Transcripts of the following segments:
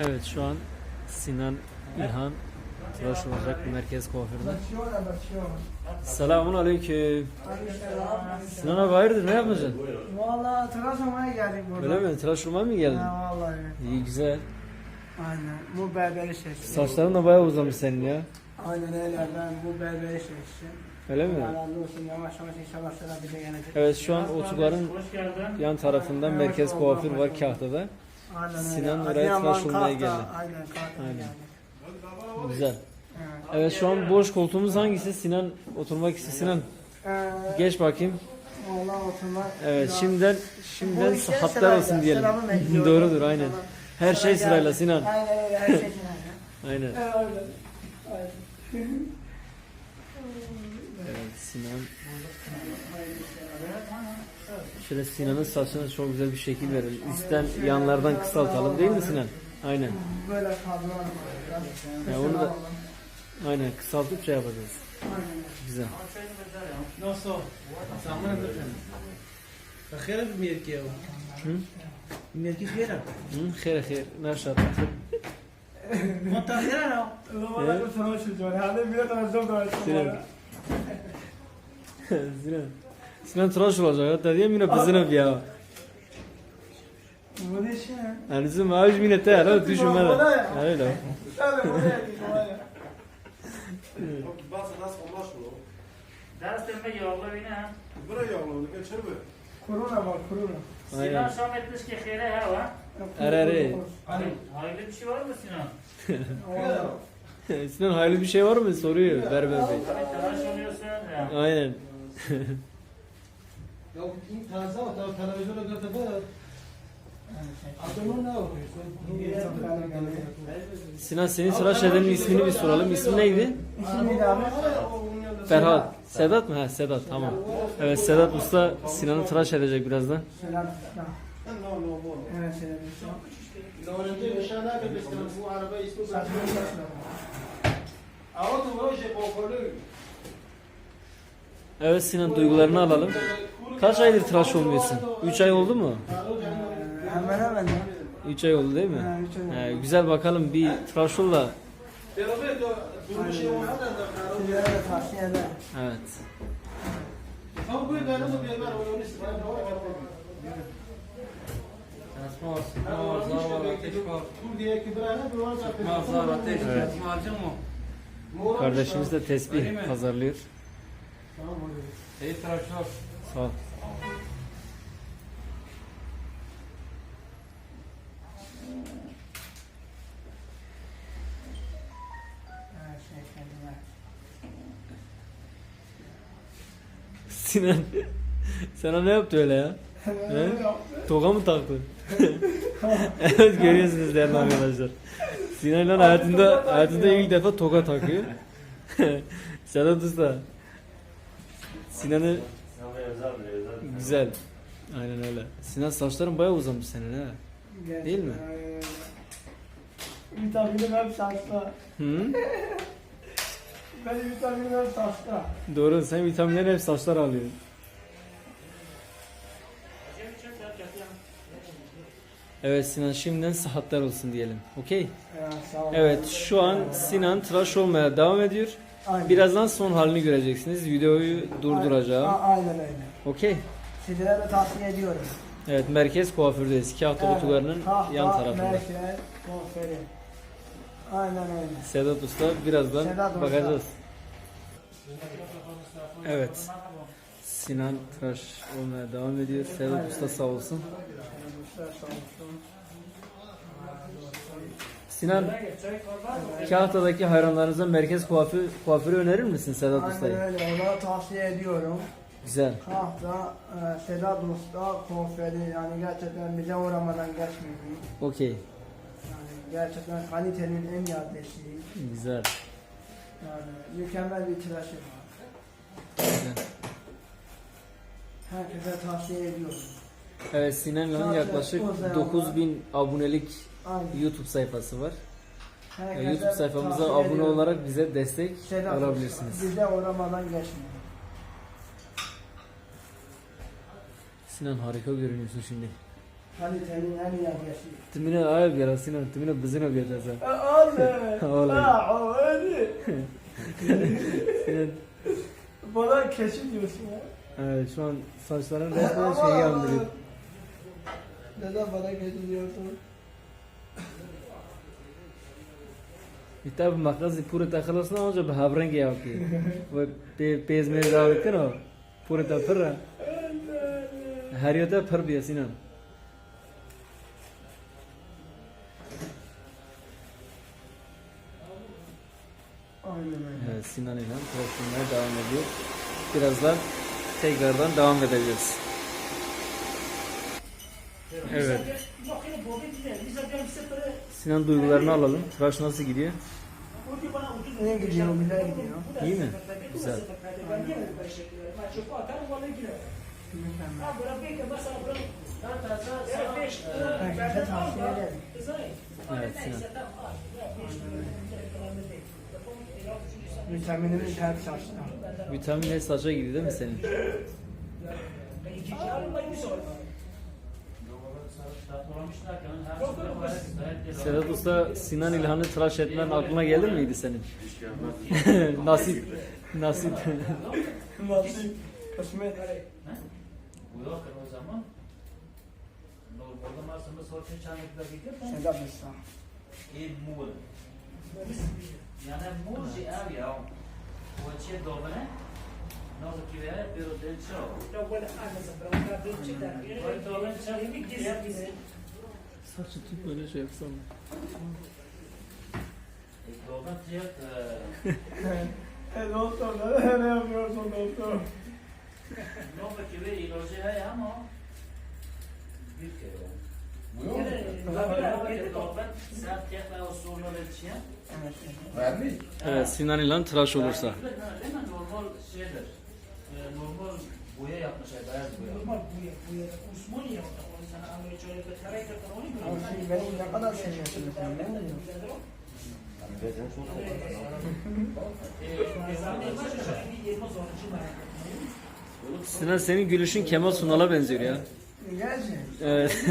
Evet şu an Sinan İlhan tıraş olacak merkez bakıyor. Selamun aleyküm. Sinan abi hayırdır ne yapacaksın? Valla tıraş olmaya geldik burada. Öyle mi? Tıraş olmaya mı geldin? Ha vallahi. İyi güzel. Aynen. Bu berberi seçtim. Saçların da bayağı uzamış senin ya. Aynen öyle. Ben bu berberi seçtim. Öyle mi? Allah razı olsun. Yavaş yavaş inşallah sıra bize gelecek. Evet şu an otogarın yan tarafında merkez kuaför var Kahta'da. Aynen öyle. Sinan tıraş olmaya Kahta. geldi. Aynen Aynen. geldi. Güzel. Evet. Evet şu an boş koltuğumuz hangisi? Sinan oturmak istiyor. Sinan Ee, geç bakayım. Valla oturmak. Evet şimdiden şimdiden hatlar olsun diyelim. Doğrudur aynen. Tamam. Her şey Sıra sırayla geldi. Sinan. Aynen öyle her şey sırayla. Aynen. Öyle. Aynen. Evet Sinan. Şöyle Sinan'ın saçına çok güzel bir şekil verelim. Üstten yanlardan kısaltalım değil mi Sinan? Aynen. Böyle kablolar var. Ya onu da- Aynen kısaltıp şey yapacağız. Güzel. Nasıl? Samana bakın. Bakıra bir merke o. Hı? Merke khera. Hı? Khair khair. Nerşat. Mata khera na. Valla bu sana şu diyor. Sinan. Tıraş olacak hatta diye yine bir ya. Yani bizim maaş yine de. Öyle. Tabii bu ne? Ders dönme yolda yine ha. Korona var korona. Sinan. Şam etmiş ki khire ha va. Arare. Hayırlı bir şey var mı Sinan? Sinan hayırlı bir şey var mı soruyor Berber Bey. Tıraş oluyorsun. Aynen. Ya in taze var, tabii televizyona göre de. Adamın ne oluyor? Sinan senin sıra şeylerin ismini bir soralım. İsmi neydi? İsmi neydi? Ferhat. Sedat mı? Ha Sedat tamam. Evet Sedat Usta Sinan'ı tıraş edecek birazdan. Evet Sinan duygularını alalım. Kaç aydır tıraş olmuyorsun? 3 ay oldu mu? Ee, Hemen hemen ya. 3 ay oldu değil mi? Ha, üç ay oldu. He, güzel bakalım bir tıraş ol da. برامه تو فروش اومدن در قرار Sizlere de tavsiye ederim. Evet. هم بوی برامه بیار اونو نیست Kur diye ki brana bir var evet. Kardeşimiz de tesbih pazarlıyor. Sağ ol. Sinan sana ne yaptı öyle ya? He? Toga mı taktı? evet görüyorsunuz değerli arkadaşlar. Sinan İlhan hayatında, hayatında ilk defa toga takıyor. Sedat Usta. Sinan'ı güzel. Aynen öyle. Sinan saçların bayağı uzamış senin ha. Değil mi? Ee, Vitaminim hep saçta. Hı? Benim vitaminim hep saçta. Doğru sen vitaminleri hep saçlar alıyorsun. Evet Sinan şimdiden sıhhatler olsun diyelim. Okey. Ya, sağ ol. Evet şu an Sinan tıraş olmaya devam ediyor. Aynen. Birazdan son halini göreceksiniz. Videoyu A- durduracağım. Aynen öyle. Okey. Sizlere de tavsiye ediyorum. Evet merkez kuafördeyiz. Kahta Evet, otogarının Kahta, yan tarafında. Merkez, Kuaförü. Aynen öyle. Sedat Usta birazdan Sedat Usta. bakacağız. Evet. Sinan tıraş olmaya devam ediyor. Sedat Usta sağ olsun. Kuşlar sağ olsun. Sinan Kahta'daki hayranlarınıza merkez kuaför, kuaförü önerir misin Sedat Aynen Usta'yı? öyle. Onlara tavsiye ediyorum. Güzel. Kahta, e, Sedat Usta, Kuaförü yani gerçekten bize uğramadan geçmiyor. Okey. Yani gerçekten kalitenin en iyi adresi. Güzel. Yani mükemmel bir tıraşı var. Güzel. Herkese tavsiye ediyorum. Evet Sinan'ın yaklaşık o zaman- 9000 abonelik Aynen. YouTube sayfası var. Herkese YouTube sayfamıza abone ediyorum. olarak bize destek Sedat alabilirsiniz. Bize uğramadan geçmiyor. Sinan harika görünüyorsun şimdi. Kalitenin en iyi adresi. Timine ayıp ya Sinan. Timine bizine bir sen. Oğlum. Oğlum. Öyle. Sinan Bana kesin diyorsun ya. evet, şu an saçların resmen şeyi andırıyor. Neden bana kesin diyorsun? Bir tabi makası pure takılırsın önce bir havrengi yapıyor. Ve pe pez mez avrukken o. Pure ta pırra. Her yerde pır bir Sinan. Aynen öyle. Evet, Sinan ile konuşmaya devam ediyor. Birazdan tekrardan devam edeceğiz. Evet. Sinan duygularını alalım. Tıraş nasıl gidiyor? Ne gidiyor, güzel gidiyor. İyi mi? Güzel. Evet Sinan. Vitaminimiz her saçta. Vitamin E saça gidiyor değil mi senin? Sedat Usta Sinan İlhan'ı tıraş etmen aklına gelir miydi senin? nasip. Nasip. Nasip, kısmet. Bu yok o zaman. Normalde masumda sorçun çanlıkla gidiyor. Sedat Usta. E mur. Yani mur de ev ya. O çe dobne. Nasıl ki veya bir o del ço. Böyle doben ço. Saçı tut böyle şey yapsam. Tiyat. E doktor, ne yapıyorsun doktor? Nova ki ve iloji hay ama. Bir kere. Doben sen tiyatla o sorunu ölçüyen. Evet. Evet Sinan İlhan tıraş olursa. Değil mi? Normal şeydir. Ee, normal boya yapmışlar, beyaz boya. Ama siz beni ne kadar seviyorsunuz sen ben de diyorum. Sinan senin gülüşün Kemal Sunal'a benziyor ya. Evet.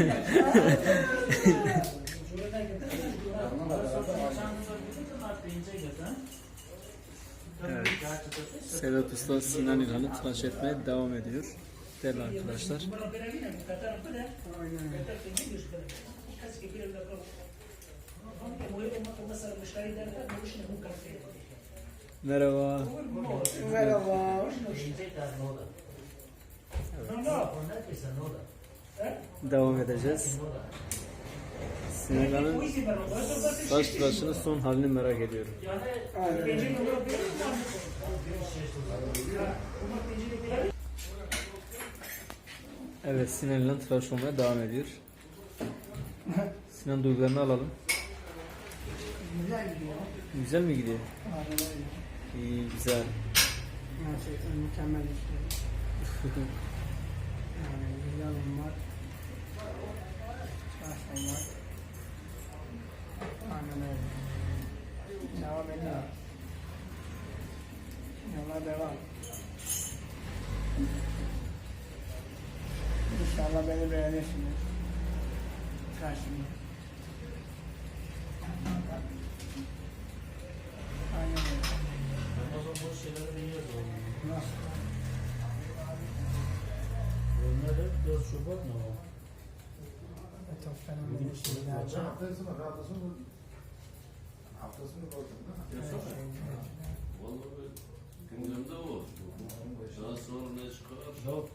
Sedat Usta Sinan İlhan'ı tıraş etmeye devam ediyor. Değerli arkadaşlar. Merhaba. Merhaba. Devam edeceğiz. Sinan İlhan'ın saç tıraşının son halini merak ediyorum. Aynen. Evet Sinan İlhan tıraş olmaya devam ediyor. Sinan duygularını alalım. Güzel gidiyor. Güzel mi gidiyor? Aynen. İyi, güzel. Gerçekten mükemmel işler. Çok fenomen şeyler. Haftasını, haftasını, haftasını koydum da. Vallahi gündemde o. Daha sonra ne çıkar? Yok.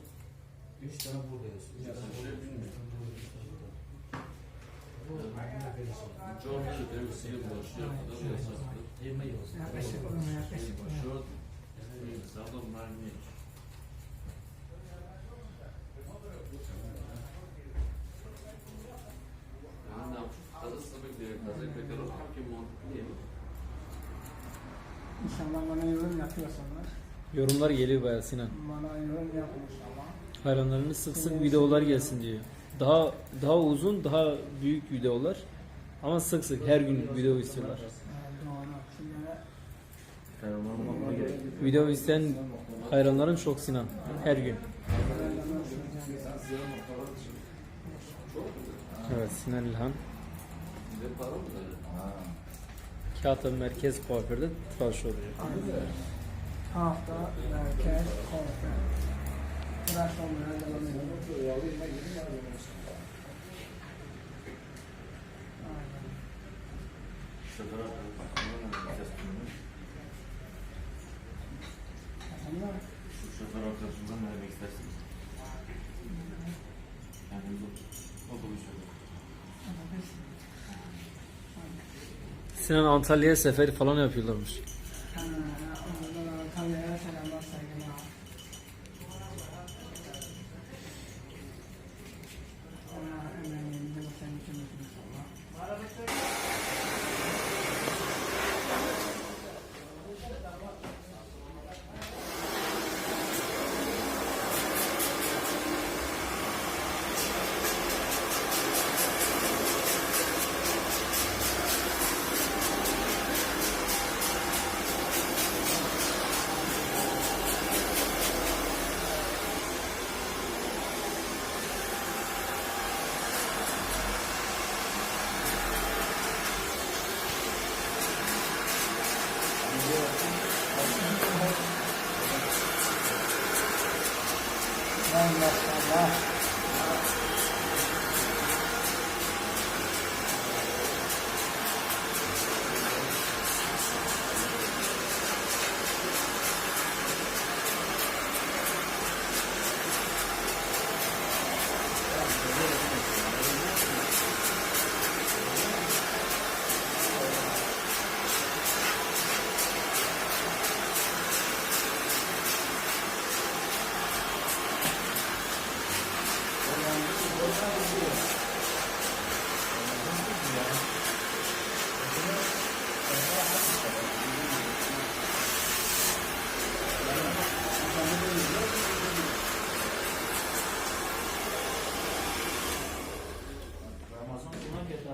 Üç tane buradayız. Üç tane şey bilmiyorum. iyi temsil başlıyor kadar yasaktır. Yaklaşık olun, yaklaşık. Sağlam mermi. Yani kazası bekliyor. Kazı bekliyor. Hakim mantıklı değil mi? İnşallah bana yorum yapıyorsanız. Yorumlar geliyor bayağı Sinan. Bana yorum inşallah. Hayranlarınız sık sık videolar gelsin diyor. Daha daha uzun, daha büyük videolar. Ama sık sık her gün video istiyorlar. Video isteyen hayranların çok Sinan. Her gün. Sinan İlhan. Bize para mı verir? Kağıt Merkez Kuaför'de tıraş oluyor. Hafta merkez konfer. Tıraş olmaya devam ediyor. Aynen. Efendim? Şu şoför arkadaşımdan ne demek istersin? Yani otobüs yolu. Sinan Antalya'ya seferi falan yapıyorlarmış. Maşallah.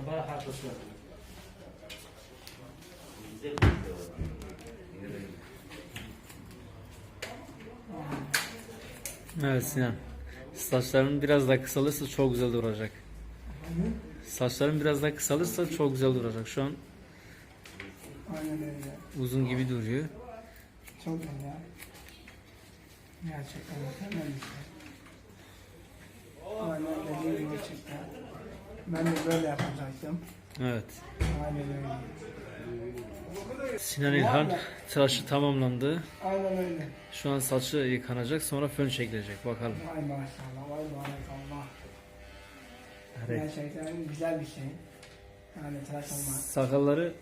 Video var. Evet Sinan. Saçların biraz daha kısalırsa çok güzel duracak. Saçların biraz daha kısalırsa çok güzel duracak. Şu an Aynen öyle. uzun gibi duruyor. Çok güzel. Gerçekten mükemmel bir şey. Aynen dediğim gibi çıktı. Ben de böyle yapacaktım. Evet. Aynen öyle. Sinan İlhan tıraşı tamamlandı. Aynen öyle. Şu an saçı yıkanacak sonra fön çekilecek. Bakalım. Vay maşallah, vay barakallah. Evet. Gerçekten güzel bir şey. Yani tıraş olmak. Sakalları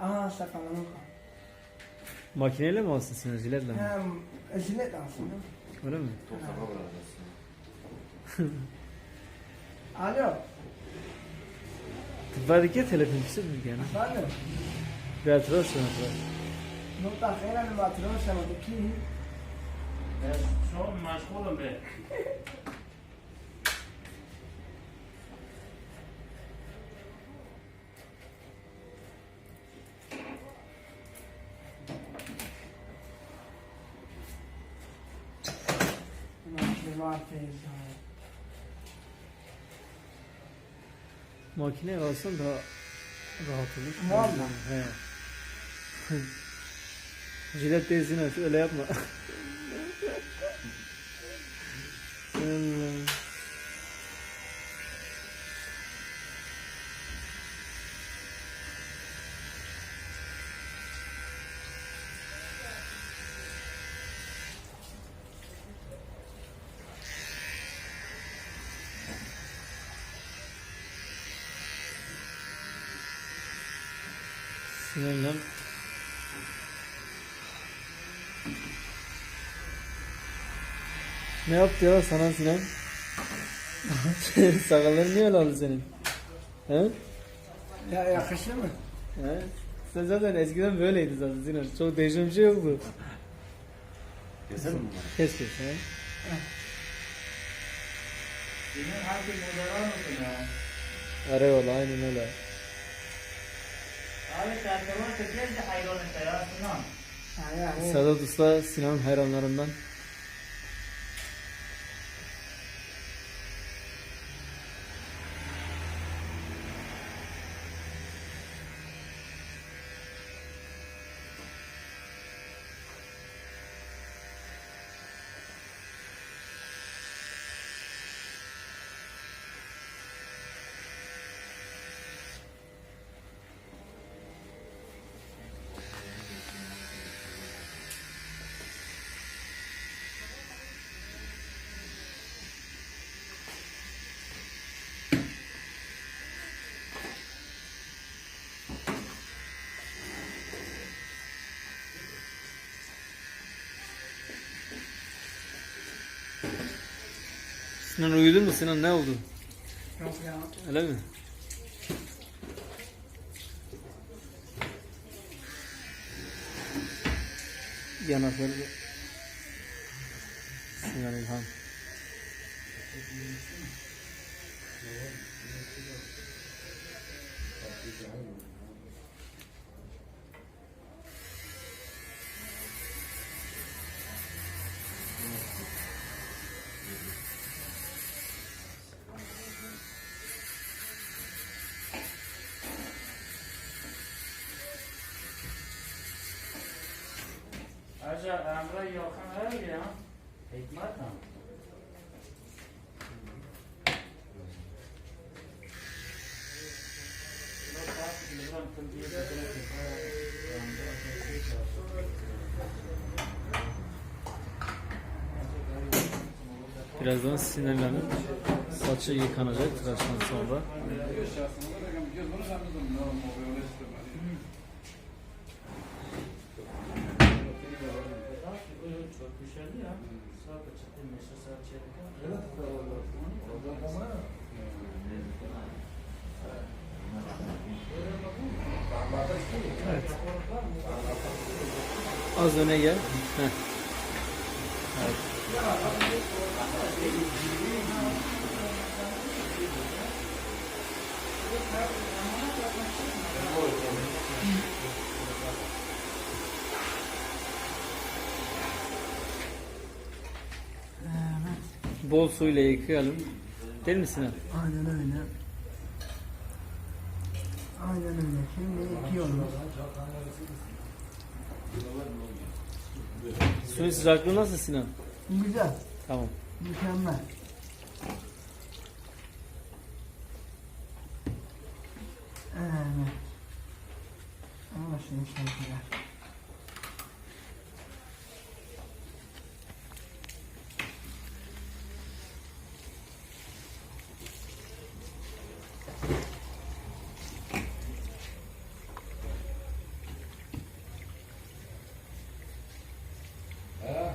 Aa sakalını kal. makineyle mi alsın Sinan? Jiletle mi? Hem jilet aslında. Öyle mi? Toprağa bırakırsın. Alo, Tıbbadaki ya telefon kişi mi yani? efendim. Bir tıraş sonra tıraş. نقطة خير أنا ما تروش أنا بكيه Ben şu an meşgulüm be. أنا مش بمعرف إيش Makineye alsan daha rahat olur. Vallahi. He. Jilet Sinan öyle yapma. Allah. Sinan'la Ne yaptı ya sana Sinan? Sakalların niye öyle oldu senin? He? Ya yakışır mı? He? Sen zaten eskiden böyleydi zaten Sinan. Çok değişen bir şey yoktu. Keser mi bunları? Kes kes he. Senin hangi modeller mısın ya? Arayala aynen öyle. Abi çekiyor de hayran Sinan. Ha yani Sedat Usta Sinan'ın hayranlarından. Sinan uyudun mu Sinan ne oldu? Yok ya. Öyle mi? Yanakları Aja Emre yakın ev ya. Hikmet mi? Birazdan İlhan'ın saçı yıkanacak tıraştan sonra. Az öne gel. Bol suyla yıkayalım. Değil mi Sinan? Aynen öyle. Aynen öyle. Şimdi yıkıyoruz. Suyun sıcaklığı nasıl Sinan? Güzel. Tamam. Mükemmel. Evet. Ama şimdi sevgiler. Evet.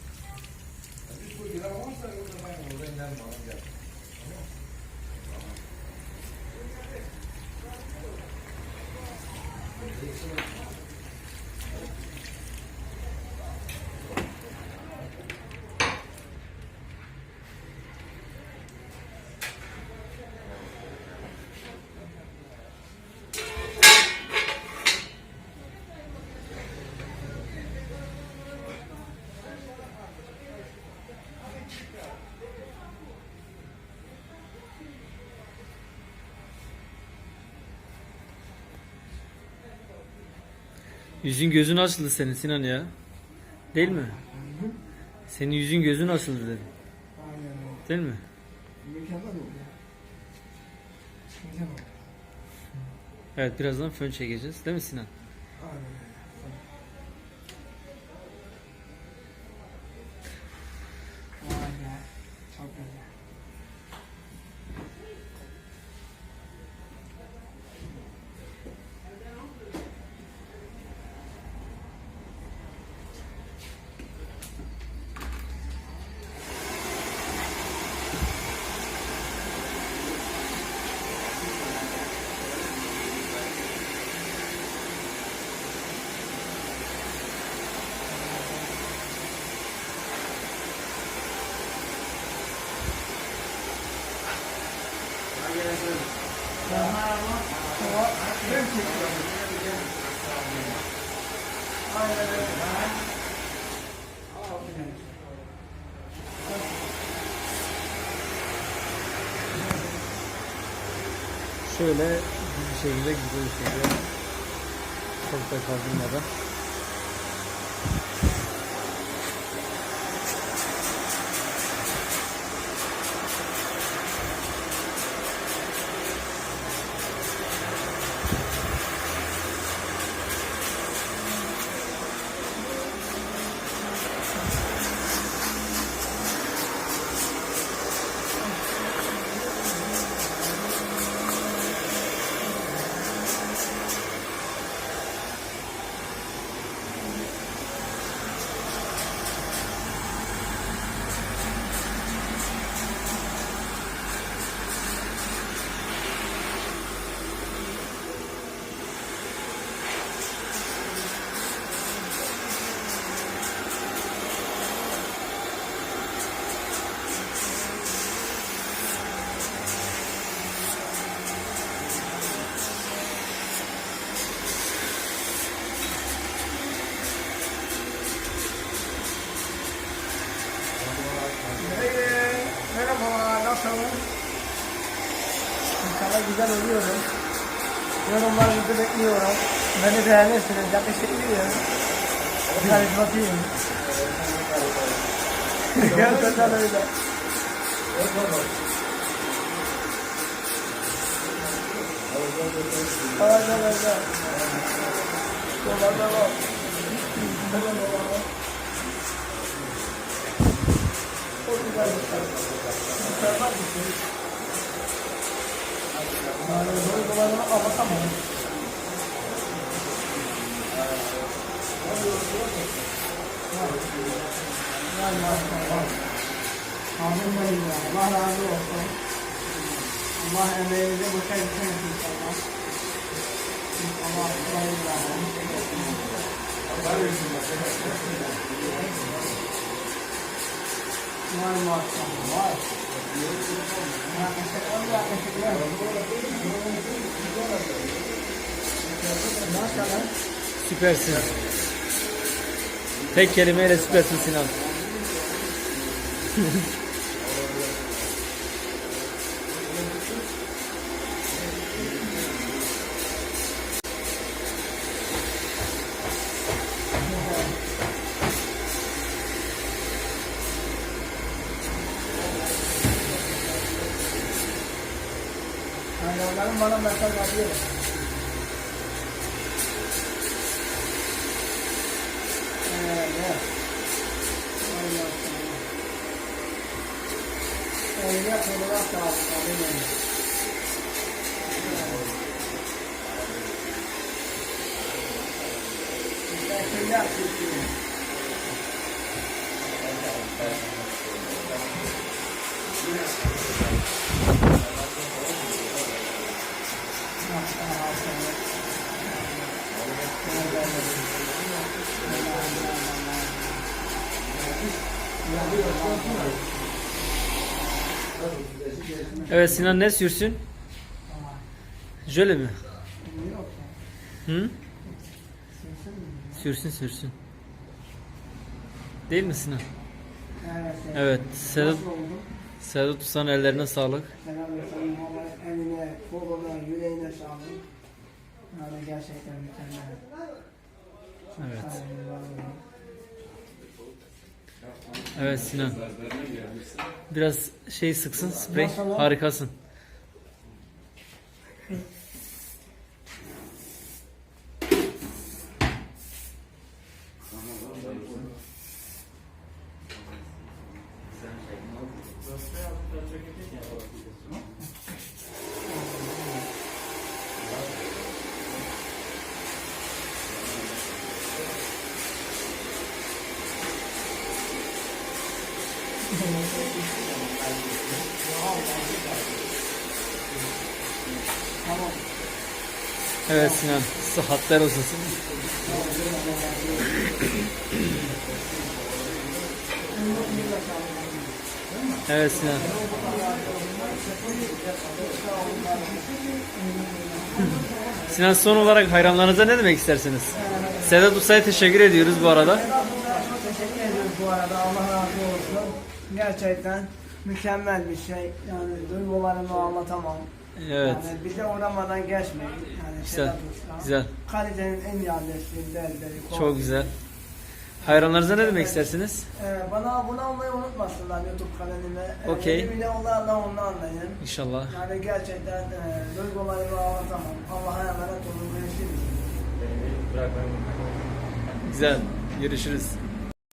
3 lira olursa orada ben orada inen Yüzün gözün açıldı senin Sinan ya. Değil mi? Senin yüzün gözün açıldı dedim. Değil mi? Evet birazdan fön çekeceğiz. Değil mi Sinan? Aynen öyle. Vay be. Çok güzel. Şöyle bir şekilde şekilde Çok da kaldırmadan. Güzel oluyorum. Yorumlarınızı bekliyorum. Beni beğenirsiniz, yakışıklıyım. Karizmatiyim. Gerçekten öyle. Aynen öyle. Dolar dolar. Dolar dolar. Çok güzel bir şey. Mükemmel bir şey. Yani duygularını anlatamam. Vay maşallah. Amin benim ya. Allah razı olsun. Allah emeğinize boşa gitmesin inşallah. Allah kolaylık Vay maşallah. Vay. Yakışıklı yakışıklı. Maşallah. Süpersin. Tek kelimeyle süpersin Sinan. がこれは食べない。Thank you. Evet Sinan ne sürsün? Jöle mi? Hı? Sürsün sürsün. Değil mi Sinan? Evet. Evet. Sedat, Nasıl oldu? Sedat Usta'nın ellerine sağlık. Selam olsun. Eline, koluna, yüreğine sağlık. Yani gerçekten mükemmel. Çok Evet. var olun. Evet Sinan. Biraz şey sıksın sprey. Harikasın. Tamam. Evet Sinan. Sıhhatler olsun. Evet Sinan. Sinan son olarak hayranlarınıza ne demek istersiniz? Sedat Usta'ya teşekkür ediyoruz bu arada. Sedat'la çok teşekkür ediyoruz bu arada. Allah razı olsun. Gerçekten mükemmel bir şey. Yani duygularımı anlatamam. Ee, Evet. Yani bize uğramadan geçmeyin. Yani Güzel. Usta. Güzel. Kalitenin en iyi adresini berberi. Çok güzel. Hayranlarınıza ne demek istersiniz? Ee, bana abone olmayı unutmasınlar YouTube kanalıma. Ee, Okey. Yeni videolarla onu anlayın. İnşallah. Yani gerçekten e, duygularımı anlatamam. Allah'a emanet olun. Görüşürüz. Güzel. Görüşürüz.